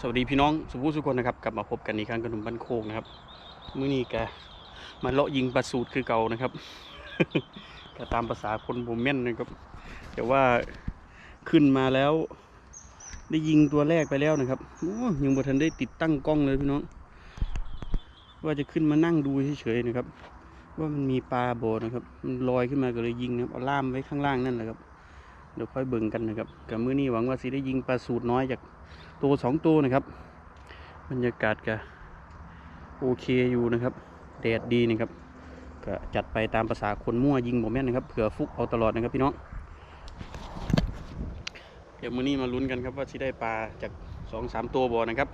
สวัสดีพี่น้องสุภุสุคนนะครับกลับมาพบกันอีกครั้งกับหนุ่มบ้านโคกนะครับมื้อนี้แกมาเลาะยิงปลาสูตรคือเก่านะครับก็ตามภาษาคนโบเม่นนะครับแต่ว่าขึ้นมาแล้ว ได้ยิงตัวแรกไปแล้วนะครับยังบ่ทันได้ติดตั้งกล้องเลยพี่น้อง ว่าจะขึ้นมานั่งดูเฉยๆนะครับ ว่ามันมีปลาโบนะครับมันลอยขึ้นมาก็เลยยิงนะครับเอาล่ามไว้ข้างล่างนั่นแหละครับเดี๋ยวค่อยเบิ่งกันนะครับกับมื้อนี้หวังว่าสิได้ยิงปลาสูตรน้อยจาก ตัวสองตัวนะครับ บรรยากาศก็โอเคอยู่นะครับแดดดีนะครับก็จัดไปตามภาษาคนมั่วยิงผมแม่นนะครับเผื่อฟุกเอาตลอดนะครับพี่น้องเดี๋ยวมื้อนี้มาลุ้นกันครับว่าสิได้ปลาจากสองสามตัวบ่นะครับ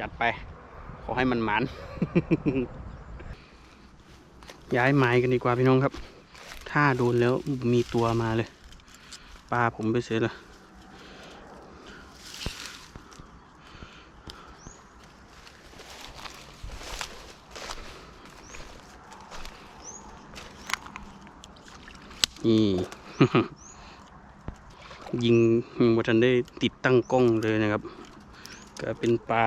จัดไป ขอให้มันหมานย้ายไม้กันดีกว่าพี่น้องครับ ถ้าโดนแล้วมีตัวมาเลย ปลาผมไปเสียละ นี่ยิงยังบ่ทันได้ติดตั้งกล้องเลยนะครับ ก็เป็นปลา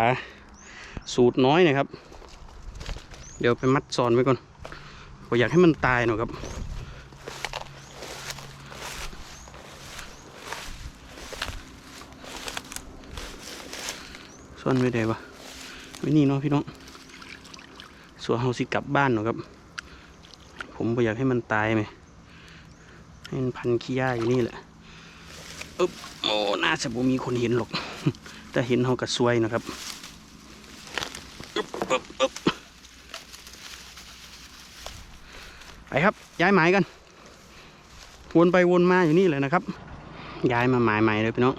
สูตรน้อยนะครับ เดี๋ยวไปมัดซอนไว้ก่อนผมอยากให้มันตายหน่อยครับ ซ่อนไว้ได้ปะไว้นี่เนาะพี่น้องส่วเฮาสิกลับบ้านเนาะครับ ผมบ่อยากให้มันตายไหม ให้มันพันขี้ย่าอยู่นี่แหละอึ๊บโอ้น่าจะบ่มีคนเห็นหรอก แต่เห็นเขาก็ซวยนะครับอึ๊บอึ๊บอึ๊บไปครับ ย้ายหมายกัน วนไปวนมาอยู่นี่เลยนะครับ ย้ายมาหมายใหม่เลยพี่น้อง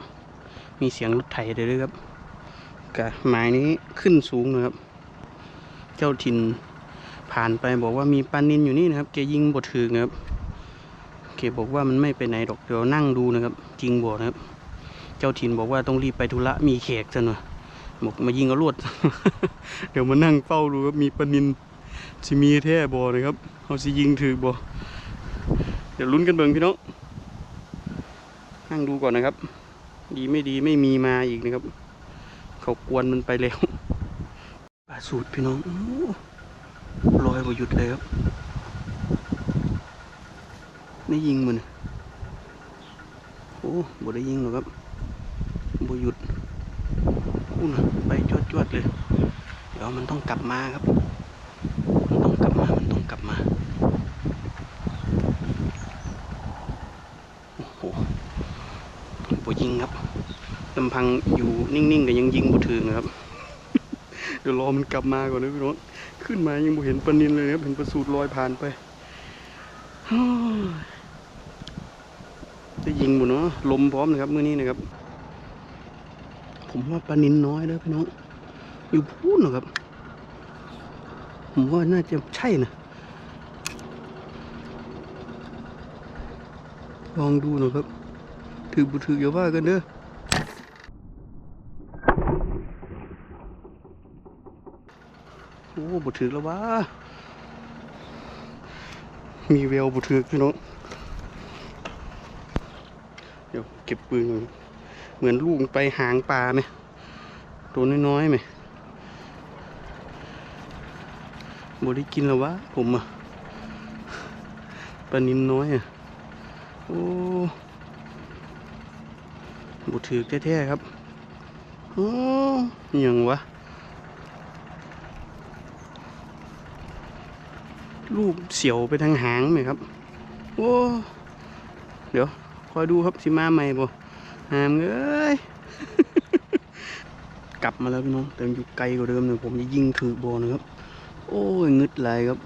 มีเสียงรถไถเด้วยครับกับหมายนี้ขึ้นสูงนะครับ เจ้าถิ่นผ่านไปบอกว่ามีปลานินอยู่นี่นะครับแกยิงบดถือครับ เกบอกว่ามันไม่ไปไหนหรอกเดี๋ยวนั่งดูนะครับ จริงบอกนะครับ เจ้าถิ่นบอกว่าต้องรีบไปธุระมีแขกซะหน่อยบอกมายิงเอาลวด เดี๋ยวมานั่งเฝ้าดูครับมีปนินสิมีแท้บอนะครับเขาสิยิงถือบอเดี๋ยวลุ้นกันเบิ่งพี่น้องนั่งดูก่อนนะครับ ดีไม่ดีไม่มีมาอีกนะครับ เขากวนมันไปแล้วปลาสูตรพี่น้องลอยบ่หยุดเลยครับ ไม่ยิงมันโอ้บ่ได้ยิงหรอกครับบ่หยุดอู้นะไปจวดจวดๆเลย เดี๋ยวมันต้องกลับมาครับ มันต้องกลับมา มันต้องกลับมา โอ้โหบ่ยิงครับลำพังอยู่นิ่งๆก็ยังยิงบ่ถึงนะครับ เดี๋ยวรอมันกลับมาก่อนนะพี่น้อง ขึ้นมายังบ่เห็นปลานินเลยครับ เห็นปลาสูตรลอยผ่านไป ได้ยิงหมดเนาะลมพร้อมนะครับมื้อนี้นะครับ ผมว่าปลานินน้อยแล้วพี่น้อง อยู่พูดนะครับ ผมว่าน่าจะใช่นะลองดูน่อยครับ ถือบุถืออย่าว่ากันเด้อโอ้บุถือแล้ววะมีแววบุถือพี่น้อง เดี๋ยวเก็บปืนเหมือนลูกไปหางปลาไหมตัวน้อยๆไหมบได้กินแล้ววะผมอะปลานินน้อยอะโอ้บุถือแท้ๆครับโอ้ยังวะ ลูกเสียวไปทางหางไหมครับ โอ้ เดี๋ยว คอยดูครับสิมาใหม่บ่หามเอ้ยกลับมาแล้วพี่น้องแต่มันอยู่ไกลกว่าเดิมหนึ่งผมจะยิงถือโบนะครับ โอ้ยงึดไหลครับ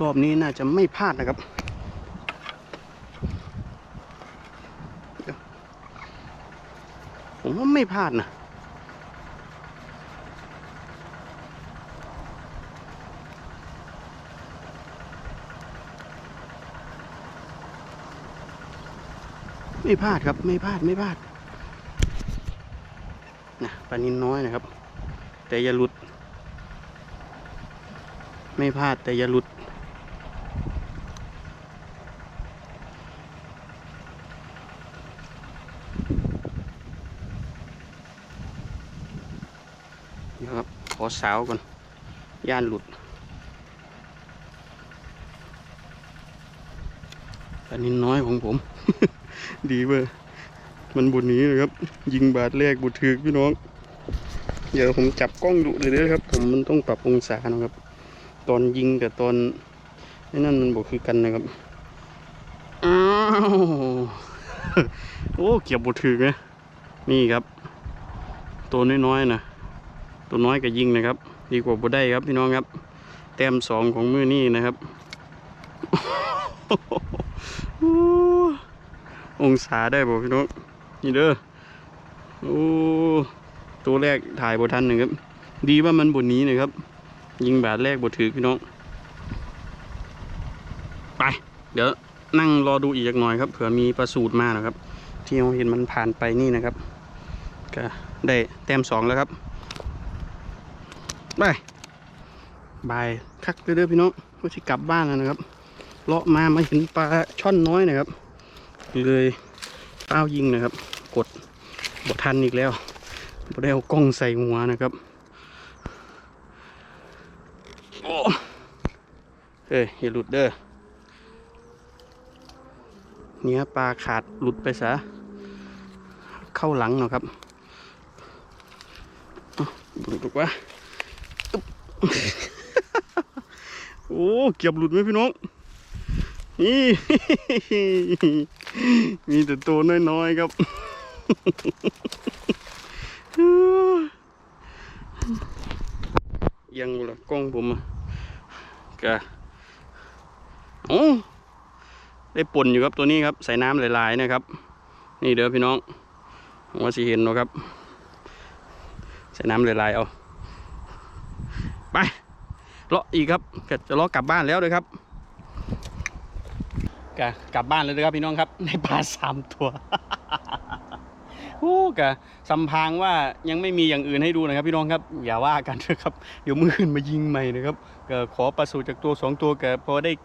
รอบนี้น่าจะไม่พลาดนะครับ ผมว่า ไม่พลาดนะไม่พลาดครับ ไม่พลาดไม่พลาดนะปลานินน้อยนะครับ แต่อย่าหลุด ไม่พลาดแต่อย่าหลุด เดี๋ยวครับ ขอสาวก่อน ย่านหลุดปลานินน้อยของผม ดีเว้ยมันบุญนี้เลยครับ ยิงบาทแรกบุถือพี่น้อง เดี๋ยวผมจับกล้องดูเลยนะครับ ผมมันต้องปรับองศานะครับ ตอนยิงกับตอนนั่นมันบอกคือกันนะครับ อ้าว โอ้ เกียบบุถือไงนี่ครับ ตัวน้อยๆนะ ตัวน้อยก็ยิงนะครับ ดีกว่าบุได้ครับพี่น้องครับ แต้มสองของมือนี่นะครับ องศาได้บ่พี่น้องนี่เด้อโอ้ตัวแรกถ่ายบทันหนึ่งครับ ดีว่ามันบนนี้นะครับ ยิงบาแรกบถือพี่น้อง ไป เดี๋ยวนั่งรอดูอีกจักหน่อยครับเผื่อมีประสูตรมานะครับ ที่เราเห็นมันผ่านไปนี่นะครับ ก็ได้แต้มสองแล้วครับ ไปบายคักเด้อๆพี่น้องก็จะกลับบ้านแล้วนะครับเลาะมามาเห็นปลาช่อนน้อยนะครับ เลยเป้ายิงนะครับ กดบททันอีกแล้วบได้เอากล้องใส่หัวนะครับโอ้เอ้ยอย่าหลุดเด้อเนี่ยปลาขาดหลุดไปซะเข้าหลังเนาะครับหลุดถูกวะ โอ้เกือบหลุดไหมพี่น้องนี่มีแต่ตัวน้อยๆครับยังละกล้องผมอะกะโอ้ได้ป่นอยู่ครับตัวนี้ครับ ใส่น้ำหลายๆนะครับ นี่เด้อพี่น้องว่าสิเห็นเนาะครับ ใส่น้ำหลายๆเอา ไปเลาะอีกครับจะเลาะกลับบ้านแล้วเลยครับกะกลับบ้านเลยนะครับพี่น้องครับ ในปลาสามตัวโอ้กะสำพางว่ายังไม่มีอย่างอื่นให้ดูนะครับ พี่น้องครับ อย่าว่ากันนะครับเดี๋ยวมือขึ้นมายิงใหม่นะครับก็ขอประสูจากตัวสองตัวกะพอได้เก็บ